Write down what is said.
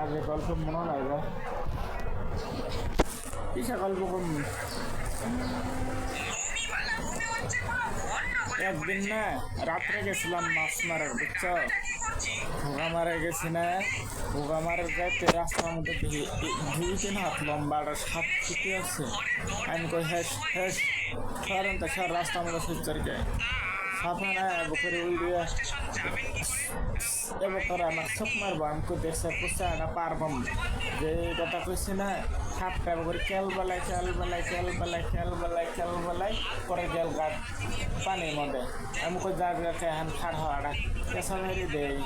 আগে গল্প মনে নাই বা কিসা গল্প কম একদিন না রাত্রে গেছিলাম মাছ মারার, বুঝছ? মারা গেছি না ভোগা মারার যাইতে রাস্তার মধ্যে দুই তিন হাত লম্বা একটা সাপ ফুটে আছে। আমি কই হ্যাস হ্যাস কারণ তো সার রাস্তার মধ্যে সুচার যায় সাপে না বুকের উড়িয়ে এবার তোরা আমার চোখ মারবো, আমি কই, দেখছে পুষা না পারবাম যে কথা কইছি না, সাপটা করে কেল বেলায় কেল বেলায় কেল বেলায় কেল বেলায় বেলায়, পরে গেল গাছ পানির মধ্যে আমি কই জায়গাকে এখন খাড় হওয়াটা পেছনে দেয়